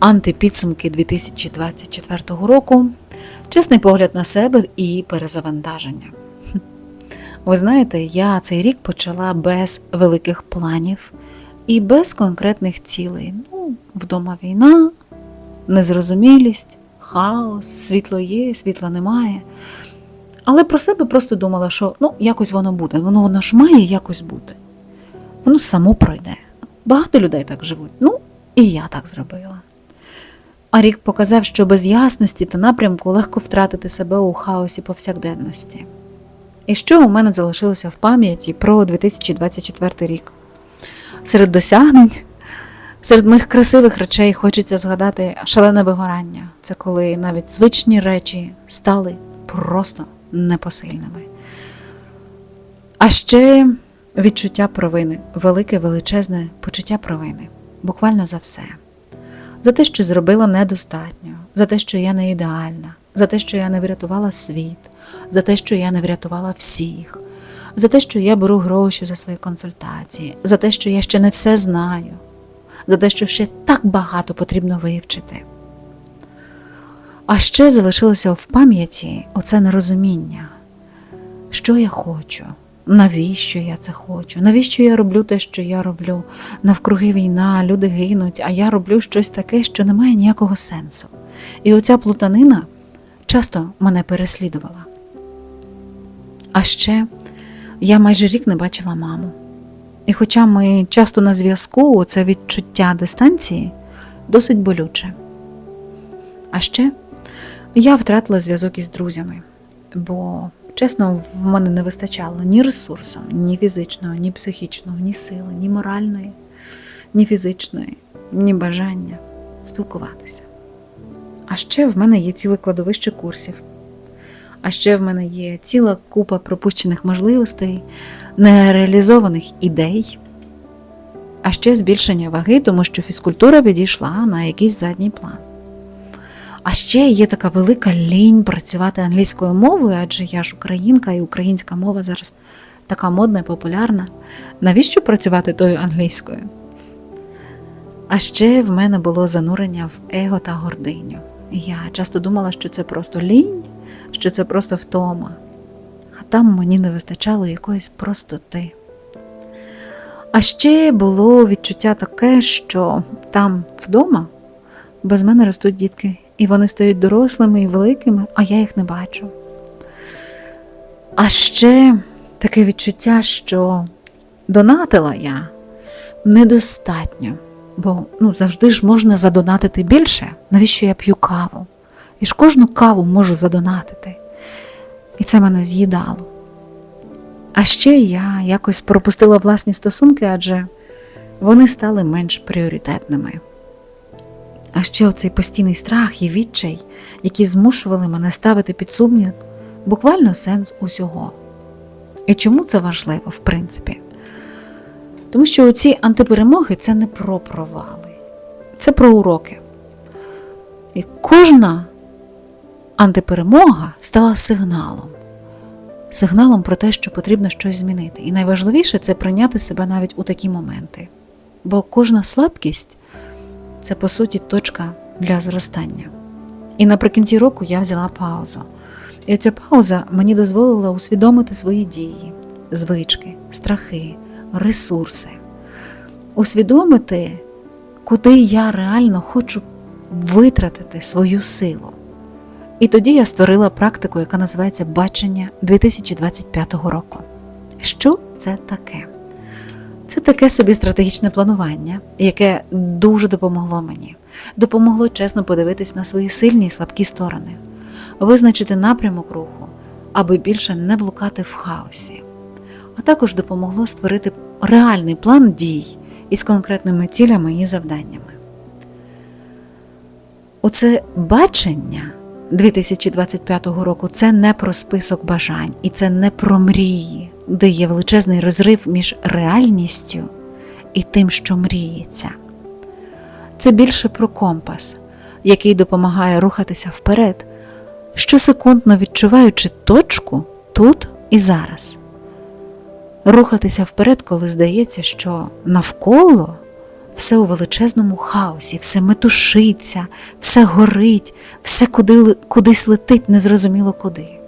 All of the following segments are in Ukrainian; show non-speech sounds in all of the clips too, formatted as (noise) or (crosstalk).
антипідсумки 2024 року, чесний погляд на себе і перезавантаження. (laughs) Ви знаєте, я цей рік почала без великих планів і без конкретних цілей. Ну, вдома війна, незрозумілість, хаос, світло є, світла немає. Але про себе просто думала, що ну, якось воно буде, воно, воно ж має якось бути. Воно само пройде. Багато людей так живуть. Ну, і я так зробила. А рік показав, що без ясності та напрямку легко втратити себе у хаосі повсякденності. І що у мене залишилося в пам'яті про 2024 рік? Серед досягнень, серед моїх красивих речей хочеться згадати шалене вигорання. Це коли навіть звичні речі стали просто непосильними. А ще відчуття провини, велике величезне почуття провини, буквально за все. За те, що зробила недостатньо, за те, що я не ідеальна, за те, що я не врятувала світ, за те, що я не врятувала всіх, за те, що я беру гроші за свої консультації, за те, що я ще не все знаю, за те, що ще так багато потрібно вивчити. А ще залишилося в пам'яті оце нерозуміння, що я хочу, навіщо я це хочу, навіщо я роблю те, що я роблю. Навкруги війна, люди гинуть, а я роблю щось таке, що не має ніякого сенсу. І оця плутанина часто мене переслідувала. А ще я майже рік не бачила маму. І хоча ми часто на зв'язку, це відчуття дистанції досить болюче. А ще я втратила зв'язок із друзями, бо, чесно, в мене не вистачало ні ресурсу, ні фізичного, ні психічного, ні сили, ні моральної, ні фізичної, ні бажання спілкуватися. А ще в мене є ціле кладовище курсів. А ще в мене є ціла купа пропущених можливостей, нереалізованих ідей, а ще збільшення ваги, тому що фізкультура відійшла на якийсь задній план. А ще є така велика лінь працювати англійською мовою, адже я ж українка, і українська мова зараз така модна і популярна. Навіщо працювати тою англійською? А ще в мене було занурення в его та гординю. Я часто думала, що це просто лінь, що це просто втома. А там мені не вистачало якоїсь простоти. А ще було відчуття таке, що там вдома без мене ростуть дітки, і вони стають дорослими і великими, а я їх не бачу. А ще таке відчуття, що донатила я недостатньо, бо ну, завжди ж можна задонатити більше, навіщо я п'ю каву? І ж кожну каву можу задонатити. І це мене з'їдало. А ще я якось пропустила власні стосунки, адже вони стали менш пріоритетними. А ще оцей постійний страх і відчай, які змушували мене ставити під сумнів буквально сенс усього. І чому це важливо, в принципі? Тому що оці антиперемоги це не про провали, це про уроки. І кожна антиперемога стала сигналом. Сигналом про те, що потрібно щось змінити. І найважливіше це прийняти себе навіть у такі моменти. Бо кожна слабкість це по суті точка для зростання. І наприкінці року я взяла паузу. І ця пауза мені дозволила усвідомити свої дії, звички, страхи, ресурси, усвідомити, куди я реально хочу витратити свою силу. І тоді я створила практику, яка називається Бачення 2025 року. Що це таке? Це таке собі стратегічне планування, яке дуже допомогло мені. Допомогло чесно подивитись на свої сильні і слабкі сторони, визначити напрямок руху, аби більше не блукати в хаосі. А також допомогло створити реальний план дій із конкретними цілями і завданнями. Оце бачення 2025 року це не про список бажань і це не про мрії, де є величезний розрив між реальністю і тим, що мріється. Це більше про компас, який допомагає рухатися вперед, щосекундно відчуваючи точку тут і зараз. Рухатися вперед, коли здається, що навколо все у величезному хаосі, все метушиться, все горить, все куди, кудись летить, незрозуміло куди.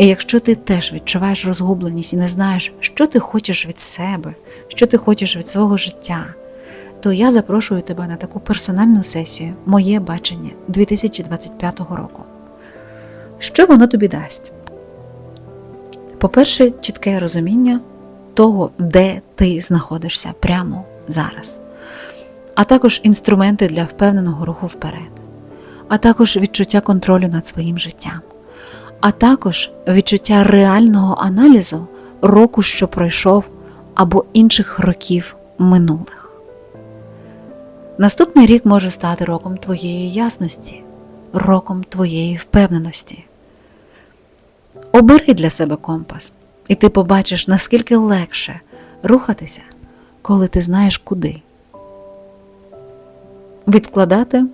І якщо ти теж відчуваєш розгубленість і не знаєш, що ти хочеш від себе, що ти хочеш від свого життя, то я запрошую тебе на таку персональну сесію Моє бачення 2025 року. Що воно тобі дасть? По-перше, чітке розуміння того, де ти знаходишся прямо зараз, а також інструменти для впевненого руху вперед, а також відчуття контролю над своїм життям, а також відчуття реального аналізу року, що пройшов, або інших років минулих. Наступний рік може стати роком твоєї ясності, роком твоєї впевненості. Обери для себе компас, і ти побачиш, наскільки легше рухатися, коли ти знаєш куди. Відкладати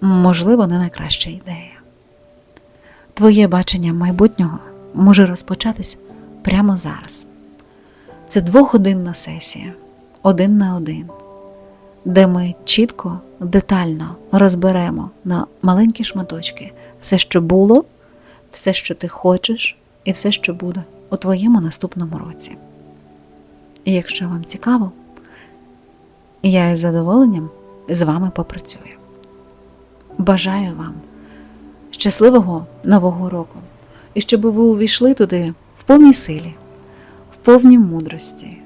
можливо не найкраща ідея. Твоє бачення майбутнього може розпочатись прямо зараз. Це двогодинна сесія, один на один, де ми чітко, детально розберемо на маленькі шматочки все, що було, все, що ти хочеш, і все, що буде у твоєму наступному році. І якщо вам цікаво, я із задоволенням з вами попрацюю. Бажаю вам щасливого нового року, і щоб ви увійшли туди в повній силі, в повній мудрості,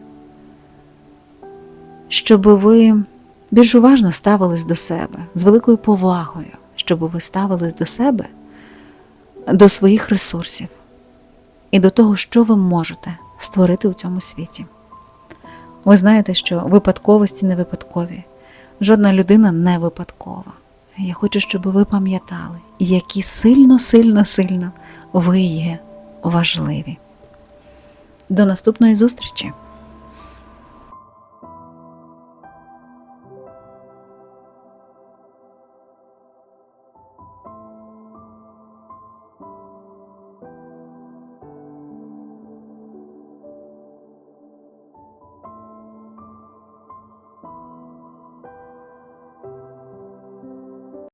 щоб ви більш уважно ставились до себе з великою повагою, щоб ви ставились до себе, до своїх ресурсів і до того, що ви можете створити у цьому світі. Ви знаєте, що випадковості не випадкові, жодна людина не випадкова. Я хочу, щоб ви пам'ятали, які сильно, сильно, сильно ви є важливі. До наступної зустрічі!